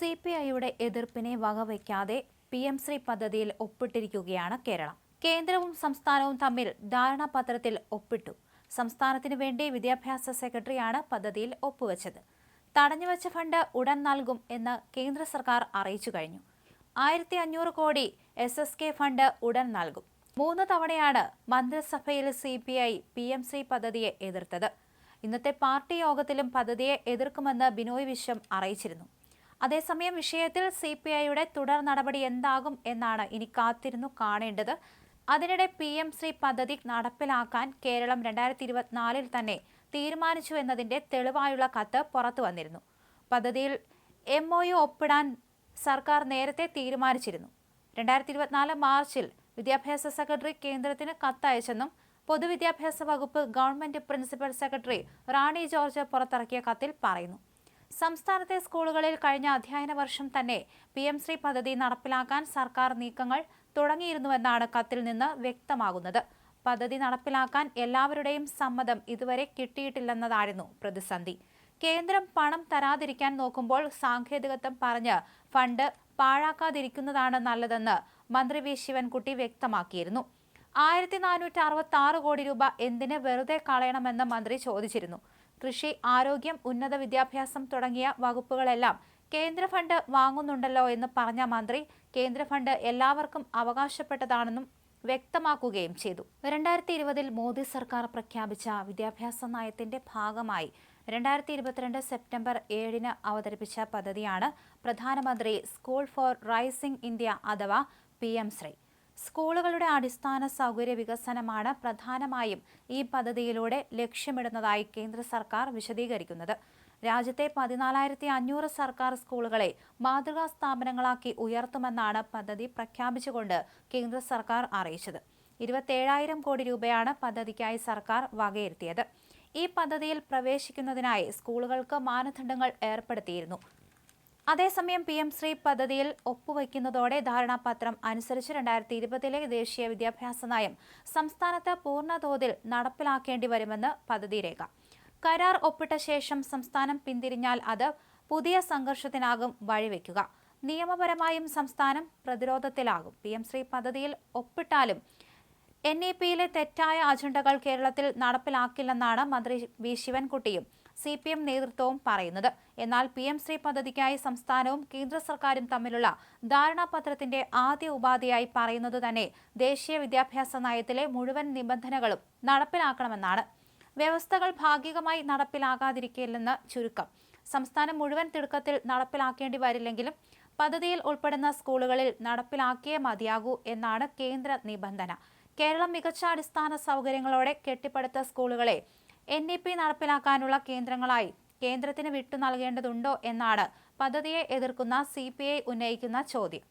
C P ഐയുടെ എതിർപ്പിനെ വകവയ്ക്കാതെ P M Shri പദ്ധതിയിൽ ഒപ്പിട്ടിരിക്കുകയാണ് കേരളം. കേന്ദ്രവും സംസ്ഥാനവും തമ്മിൽ ധാരണാപത്രത്തിൽ ഒപ്പിട്ടു. സംസ്ഥാനത്തിനു വേണ്ടി വിദ്യാഭ്യാസ സെക്രട്ടറിയാണ് പദ്ധതിയിൽ ഒപ്പുവെച്ചത്. തടഞ്ഞുവച്ച ഫണ്ട് ഉടൻ നൽകും എന്ന് കേന്ദ്ര സർക്കാർ അറിയിച്ചു കഴിഞ്ഞു. ആയിരത്തി അഞ്ഞൂറ് കോടി എസ് എസ് കെ ഫണ്ട് ഉടൻ നൽകും. മൂന്ന് തവണയാണ് മന്ത്രിസഭയിൽ C P I P M Shri പദ്ധതിയെ എതിർത്തത്. ഇന്നത്തെ പാർട്ടി യോഗത്തിലും പദ്ധതിയെ എതിർക്കുമെന്ന് ബിനോയ് വിശ്വം അറിയിച്ചിരുന്നു. അതേസമയം വിഷയത്തിൽ സി പി ഐയുടെ തുടർ നടപടി എന്താകും എന്നാണ് ഇനി കാത്തിരുന്നു കാണേണ്ടത്. അതിനിടെ പി എം ശ്രീ പദ്ധതി നടപ്പിലാക്കാൻ കേരളം രണ്ടായിരത്തി ഇരുപത്തിനാലിൽ തന്നെ തീരുമാനിച്ചു എന്നതിന്റെ തെളിവായുള്ള കത്ത് പുറത്തു വന്നിരുന്നു. പദ്ധതിയിൽ എം ഒ യു ഒപ്പിടാൻ സർക്കാർ നേരത്തെ തീരുമാനിച്ചിരുന്നു. രണ്ടായിരത്തി ഇരുപത്തിനാല് മാർച്ചിൽ വിദ്യാഭ്യാസ സെക്രട്ടറി കേന്ദ്രത്തിന് കത്തയച്ചെന്നും പൊതുവിദ്യാഭ്യാസ വകുപ്പ് government principal secretary Rani George പുറത്തിറക്കിയ കത്തിൽ പറയുന്നു. സംസ്ഥാനത്തെ സ്കൂളുകളിൽ കഴിഞ്ഞ അധ്യയന വർഷം തന്നെ പി എം ശ്രീ പദ്ധതി നടപ്പിലാക്കാൻ സർക്കാർ നീക്കങ്ങൾ തുടങ്ങിയിരുന്നുവെന്നാണ് കത്തിൽ നിന്ന് വ്യക്തമാകുന്നത്. പദ്ധതി നടപ്പിലാക്കാൻ എല്ലാവരുടെയും സമ്മതം ഇതുവരെ കിട്ടിയിട്ടില്ലെന്നതായിരുന്നു പ്രതിസന്ധി. കേന്ദ്രം പണം തരാതിരിക്കാൻ നോക്കുമ്പോൾ സാങ്കേതികത്വം പറഞ്ഞ് ഫണ്ട് പാഴാക്കാതിരിക്കുന്നതാണ് നല്ലതെന്ന് മന്ത്രി വി ശിവൻകുട്ടി വ്യക്തമാക്കിയിരുന്നു. ആയിരത്തി നാനൂറ്റി അറുപത്തി ആറ് കോടി രൂപ എന്തിന് വെറുതെ കളയണമെന്ന് മന്ത്രി ചോദിച്ചിരുന്നു. കൃഷി ആരോഗ്യം ഉന്നത വിദ്യാഭ്യാസം തുടങ്ങിയ വകുപ്പുകളെല്ലാം കേന്ദ്ര ഫണ്ട് വാങ്ങുന്നുണ്ടല്ലോ എന്ന് പറഞ്ഞ മന്ത്രി കേന്ദ്ര ഫണ്ട് എല്ലാവർക്കും അവകാശപ്പെട്ടതാണെന്നും വ്യക്തമാക്കുകയും ചെയ്തു. രണ്ടായിരത്തി ഇരുപതിൽ മോദി സർക്കാർ പ്രഖ്യാപിച്ച വിദ്യാഭ്യാസ നയത്തിന്റെ ഭാഗമായി രണ്ടായിരത്തി ഇരുപത്തിരണ്ട് സെപ്റ്റംബർ ഏഴിന് അവതരിപ്പിച്ച പദ്ധതിയാണ് പ്രധാനമന്ത്രി സ്കൂൾ ഫോർ റൈസിംഗ് ഇന്ത്യ അഥവാ പി എം ശ്രീ. സ്കൂളുകളുടെ അടിസ്ഥാന സൗകര്യ വികസനമാണ് പ്രധാനമായും ഈ പദ്ധതിയിലൂടെ ലക്ഷ്യമിടുന്നതായി കേന്ദ്ര സർക്കാർ വിശദീകരിക്കുന്നത്. രാജ്യത്തെ പതിനാലായിരത്തി അഞ്ഞൂറ് സർക്കാർ സ്കൂളുകളെ മാതൃകാ സ്ഥാപനങ്ങളാക്കി ഉയർത്തുമെന്നാണ് പദ്ധതി പ്രഖ്യാപിച്ചുകൊണ്ട് കേന്ദ്ര സർക്കാർ അറിയിച്ചത്. ഇരുപത്തേഴായിരം കോടി രൂപയാണ് പദ്ധതിക്കായി സർക്കാർ വകയിരുത്തിയത്. ഈ പദ്ധതിയിൽ പ്രവേശിക്കുന്നതിനായി സ്കൂളുകൾക്ക് മാനദണ്ഡങ്ങൾ ഏർപ്പെടുത്തിയിരുന്നു. അതേസമയം പി എം ശ്രീ പദ്ധതിയിൽ ഒപ്പുവയ്ക്കുന്നതോടെ ധാരണാപത്രം അനുസരിച്ച് രണ്ടായിരത്തി ഇരുപതിലെ ദേശീയ വിദ്യാഭ്യാസ നയം സംസ്ഥാനത്ത് പൂർണതോതിൽ നടപ്പിലാക്കേണ്ടി വരുമെന്ന് പദ്ധതി രേഖ കരാർ ഒപ്പിട്ട ശേഷം സംസ്ഥാനം പിന്തിരിഞ്ഞാൽ അത് പുതിയ സംഘർഷത്തിനാകും വഴിവെക്കുക. നിയമപരമായും സംസ്ഥാനം പ്രതിരോധത്തിലാകും. പി എം ശ്രീ പദ്ധതിയിൽ ഒപ്പിട്ടാലും എൻ ഇ പിയിലെ തെറ്റായ അജണ്ടകൾ കേരളത്തിൽ നടപ്പിലാക്കില്ലെന്നാണ് മന്ത്രി വി ശിവൻകുട്ടിയും സി പി എം നേതൃത്വവും പറയുന്നത്. എന്നാൽ പി എം ശ്രീ പദ്ധതിക്കായി സംസ്ഥാനവും കേന്ദ്ര സർക്കാരും തമ്മിലുള്ള ധാരണാപത്രത്തിന്റെ ആദ്യ ഉപാധിയായി പറയുന്നത് തന്നെ ദേശീയ വിദ്യാഭ്യാസ നയത്തിലെ മുഴുവൻ നിബന്ധനകളും നടപ്പിലാക്കണമെന്നാണ്. വ്യവസ്ഥകൾ ഭാഗികമായി നടപ്പിലാകാതിരിക്കില്ലെന്ന് ചുരുക്കം. സംസ്ഥാനം മുഴുവൻ തിടുക്കത്തിൽ നടപ്പിലാക്കേണ്ടി വരില്ലെങ്കിലും പദ്ധതിയിൽ ഉൾപ്പെടുന്ന സ്കൂളുകളിൽ നടപ്പിലാക്കിയേ മതിയാകൂ എന്നാണ് കേന്ദ്ര നിബന്ധന. കേരളം മികച്ച അടിസ്ഥാന സൗകര്യങ്ങളോടെ കെട്ടിപ്പടുത്ത സ്കൂളുകളെ എൻ ഇ പി നടപ്പിലാക്കാനുള്ള കേന്ദ്രങ്ങളായി കേന്ദ്രത്തിന് വിട്ടു നൽകേണ്ടതുണ്ടോ എന്നാണ് പദ്ധതിയെ എതിർക്കുന്ന സി ഉന്നയിക്കുന്ന ചോദ്യം.